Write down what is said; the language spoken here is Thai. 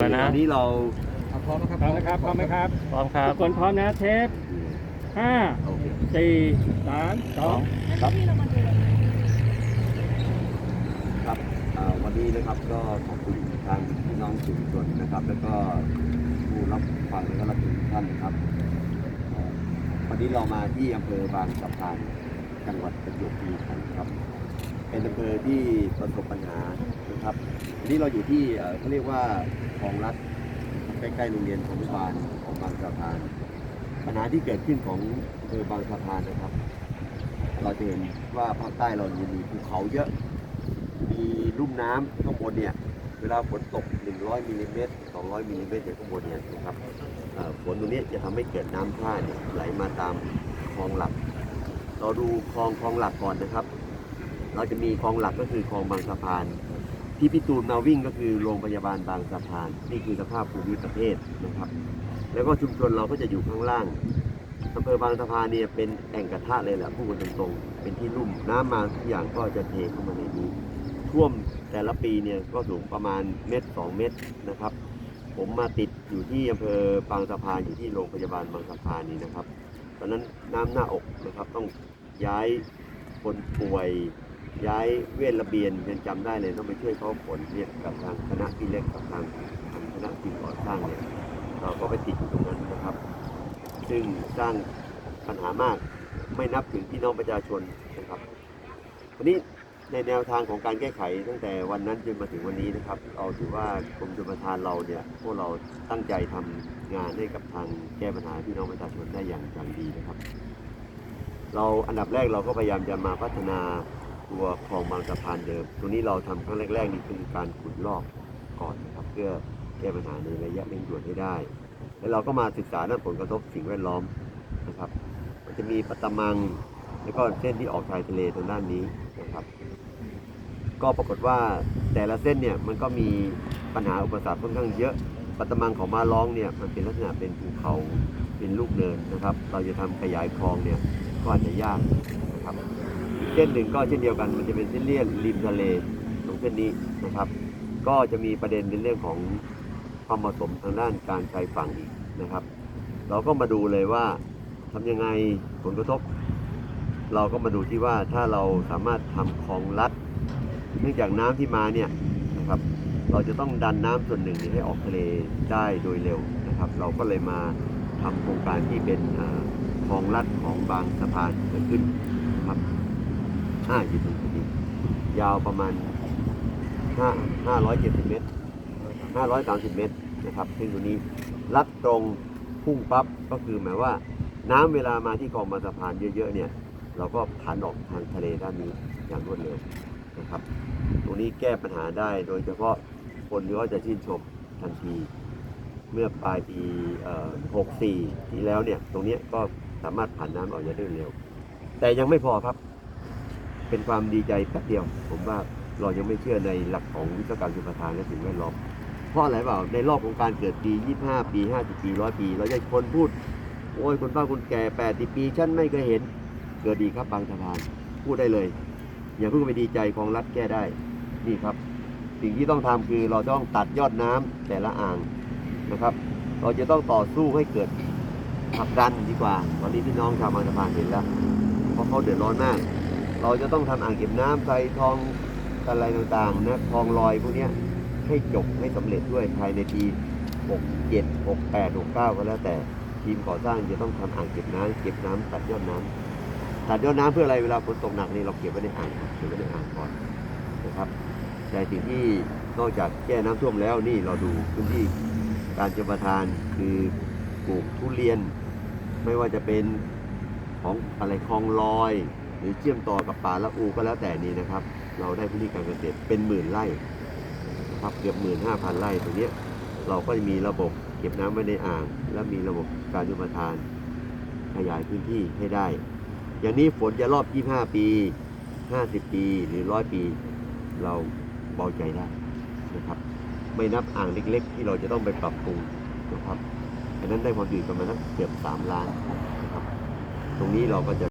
แล้วนะวันนี้เราพร้อมนะครับพร้อมนะครับพร้อมไหมครับพร้อมครับทุกคนพร้อมนะเทปห้าโอเคสี่สามสองครับครับอ่าวันนี้นะครับก็ขอบคุณทางพี่น้องสื่อมวลชนนะครับ แล้วก็ผู้รับฟังและก็รับชมทุกท่านนะครับเอ่อวันนี้เรามาที่อำเภอบางสะพานจังหวัดประจวบคีรีขันธ์ครับ เป็นอำเภอที่ประสบปัญหานะครับ วันนี้เราอยู่ที่เขาเรียกว่าคลองรัฐใกล้ๆโรงเรียนขอนุบาลของบางสะพาน ปัญหาที่เกิดขึ้นของอำเภอบางสะพานนะครับ เราจะเห็นว่าภาคใต้เรายังมีภูเขาเยอะ มีลุ่มน้ำข้างบนเนี่ย เวลาฝนตก 100มิลลิเมตร200มิลลิเมตรจากข้างบนเนี่ยนะครับฝนตรงนี้จะทำให้เกิดน้ำท่าเนี่ยไหลมาตามคลองหลัก เราดูคลองคลองหลักก่อนนะครับ เราจะมีคลองหลักก็คือคลองบางสะพาน ที่พี่ตูนมาวิ่งก็คือโรงพยาบาลบางสะพาน นี่คือสภาพภูมิประเทศนะครับ แล้วก็ชุมชนเราก็จะอยู่ข้างล่างอำเภอบางสะพานเนี่ยเป็นแอ่งกระทะเลยแหละพูดกันตรงๆเป็นที่ลุ่มน้ำมาทุกอย่างก็จะเทเข้ามาในนี้ ท่วมแต่ละปีเนี่ยก็สูงประมาณเมตรสองเมตรนะครับ ผมมาติดอยู่ที่อำเภอบางสะพานอยู่ที่โรงพยาบาลบางสะพานนี้นะครับตอนนั้นน้ำหน้าอกนะครับต้องย้ายคนป่วย ย้ายเวรระเบียนยังจำได้เลยต้องไปช่วยเขาขนเนี่ยกับทางคณะพี่เล็กกับทางทางคณะทีมก่อสร้างเนี่ยเราก็ไปติดอยู่ตรงนั้นนะครับ ซึ่งสร้างปัญหามากไม่นับถึงพี่น้องประชาชนนะครับวันนี้ในแนวทางของการแก้ไขตั้งแต่วันนั้นจนมาถึงวันนี้นะครับ เราถือว่ากรมชลประทานเราเนี่ยพวกเราตั้งใจทำงานให้กับทางแก้ปัญหาพี่น้องประชาชนได้อย่างอย่างดีนะครับ เราอันดับแรกเราก็พยายามจะมาพัฒนา ตัวคลองบางสะพานเดิมตัวนี้เราทำครั้งแรกๆนี่คือการขุดลอกก่อนนะครับ เพื่อแก้ปัญหาในระยะเร่งด่วนให้ได้ แล้วเราก็มาศึกษาด้านผลกระทบสิ่งแวดล้อมนะครับมันจะมีปะตะมังแล้วก็เส้นที่ออกชายทะเลทางด้านนี้นะครับ ก็ปรากฏว่าแต่ละเส้นเนี่ยมันก็มีปัญหาอุปสรรคค่อนข้างเยอะปะตะมังของมาล้องเนี่ยมันเป็นลักษณะเป็นภูเขาเป็นลูกเนินนะครับ เราจะทำขยายคลองเนี่ยก็อาจจะยากนะครับ ส้นหนึ่งก็เช่นเดียวกัน มันจะเป็นเส้นเลี่ยนริมทะเลตรงเส้นนี้นะครับ ก็จะมีประเด็นในเรื่องของความเหมาะสมทางด้านการใช้ฝั่งอีกนะครับ เราก็มาดูเลยว่าทำยังไงผลกระทบ เราก็มาดูที่ว่าถ้าเราสามารถทำคลองลัด เนื่องจากน้ำที่มาเนี่ยนะครับ เราจะต้องดันน้ำส่วนหนึ่งให้ออกทะเลได้โดยเร็วนะครับ เราก็เลยมาทำโครงการที่เป็นคลองลัดของบางสะพานเกิดขึ้นครับ อ่าอยู่ตรงนี้ยาวประมาณ5 570เจ็ดสิบเมตร530เมตรนะครับ ซึ่งตรงนี้ลัดตรงพุ่งปั๊บก็คือหมายว่า น้ำเวลามาที่คลองบางสะพานเยอะๆเนี่ยเราก็ผันออกทางทะเลด้านนี้อย่างรวดเร็วนะครับ ตรงนี้แก้ปัญหาได้โดยเฉพาะคนก็จะชื่นชมทันที เมื่อปลายปี64ที่แล้วเนี่ย ตรงนี้ก็สามารถผ่านน้ำออกได้เร็ว แต่ยังไม่พอครับ เป็นความดีใจแป๊บเดียว ผมว่าเรายังไม่เชื่อในหลักของวิศวกรรมสุขทานและสิ่งแวดล้อมเพราะอะไรเปล่าในรอบของการเกิดปี 25 ปี 50 ปี 100 ปี เราจะคนพูด โอ้ยคนป้าคนแก่ 80 ปี ฉันไม่เคยเห็น เกิดดีครับบางสะพาน พูดได้เลย อย่าเพิ่งไปดีใจของรัฐแก้ได้ นี่ครับ สิ่งที่ต้องทำคือเราต้องตัดยอดน้ำแต่ละอ่างนะครับ เราจะต้องต่อสู้ให้เกิดผลักดันดีกว่า ตอนนี้พี่น้องชาวบางสะพานเห็นแล้ว เพราะเขาเดือดร้อนมาก เราจะต้องทำอ่างเก็บน้ำใส่ทองอะไรต่างๆนะทองลอยพวกนี้ให้จบให้สำเร็จด้วยภายในปี67 68 69ก็แล้วแต่ทีมก่อสร้างจะต้องทำอ่างเก็บน้ำเก็บน้ำตัดยอดน้ำตัดยอดน้ำเพื่ออะไรเวลาฝนตกหนักนี่เราเก็บไว้ในอ่างเก็บไว้ในอ่างก่อนนะครับแต่สิ่งที่นอกจากแก้น้ำท่วมแล้วนี่เราดูพื้นที่การจประทานคือปลูกทุเรียน ไม่ว่าจะเป็นของอะไรคลองลอย หรือเชื่อมต่อกับป่าละอูก็แล้วแต่นี้นะครับ เราได้พื้นที่การเกษตรเป็นหมื่นไร่นะครับเกือบหมื่นห้าพันไร่ตรงนี้เราก็จะมีระบบเก็บน้ำไว้ในอ่าง และมีระบบการยุทาน ขยายพื้นที่ให้ได้ อย่างนี้ฝนจะรอบ 25 ปี 50 ปีหรือ 100 ปี เราเบาใจได้นะครับ ไม่นับอ่างเล็ก ๆ ที่เราจะต้องไปปรับปรุงนะครับอันนั้นได้ความดีประมาณสักเกือบ3ล้านนะครับ ตรงนี้เราก็จะ